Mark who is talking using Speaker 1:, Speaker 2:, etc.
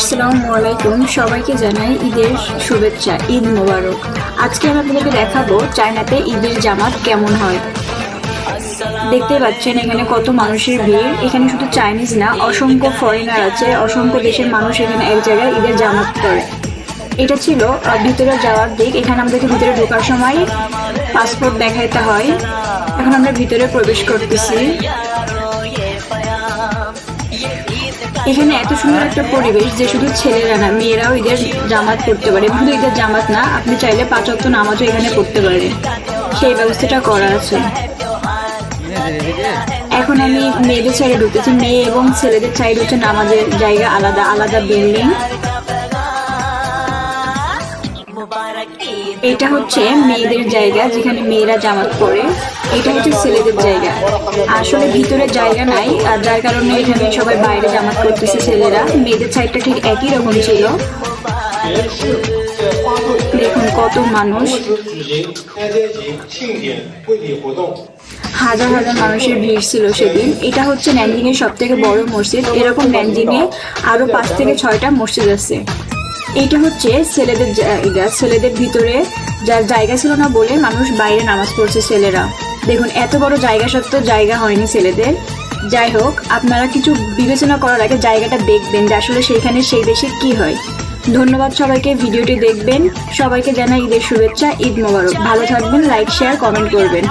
Speaker 1: আসসালামু আলাইকুম। সবাইকে জানাই ঈদের শুভেচ্ছা, ঈদ মোবারক। আজকে আমি আপনাদেরকে দেখাবো চায়নাতে ঈদের জামাত কেমন হয়। দেখতে পাচ্ছেন এখানে কত মানুষের ভিড়। এখানে শুধু চাইনিজ না, অসংখ্য ফরেনার আছে, অসংখ্য দেশের মানুষ এখানে এক জায়গায় ঈদের জামাত করে। এটা ছিল ভিতরে যাওয়ার দিক। এখানে আমাদেরকে ভিতরে ঢোকার সময় পাসপোর্ট দেখাইতে হয়। এখন আমরা ভিতরে প্রবেশ করতেছি। এখানে এত সুন্দর একটা পরিবেশ যে শুধু ছেলেরা না, মেয়েরাও ঈদের জামাত পড়তে পারে। শুধু ঈদের জামাত না, আপনি চাইলে পাঁচ অক্ট নামাজও এখানে পড়তে পারেন। সেই ব্যবস্থাটা করা আছে। এখন আমি মেয়েদের সাইডে ঢুকতেছি মেয়ে এবং ছেলেদের সাইড হচ্ছে নামাজের জায়গা আলাদা আলাদা বিল্ডিং এটা হচ্ছে মেয়েদের জায়গা যেখানে মেয়েরা জামাত পরে। এটা হচ্ছে ছেলেদের জায়গা। আসলে ভিতরে জায়গা নাই, আর যার কারণে এখানে সবাই বাইরে জামাত করতেছে ছেলেরা। মেয়েদের সাইডটা ঠিক একই রকম ছিল। দেখুন কত মানুষ। হাজার হাজার মানুষের ভিড় ছিল সেদিন। এটা হচ্ছে ন্যান্ডিংয়ের সব থেকে বড় মসজিদ। এরকম ন্যান্ডিংয়ে আরও পাঁচ থেকে ছয়টা মসজিদ আছে। এইটা হচ্ছে ছেলেদের জায়গা ছেলেদের ভিতরে যার জায়গা ছিল না বলে মানুষ বাইরে নামাজ পড়ছে ছেলেরা। দেখুন, এত বড় জায়গা সত্ত্বেও জায়গা হয়নি ছেলেদের। যাই হোক, আপনারা কিছু বিবেচনা করার আগে জায়গাটা দেখবেন যে আসলে সেইখানে সেই দেশে কি হয়। ধন্যবাদ সবাইকে, ভিডিওটি দেখবেন। সবাইকে জানাই ঈদের শুভেচ্ছা, ঈদ মোবারক। ভালো থাকবেন, লাইক, শেয়ার, কমেন্ট করবেন।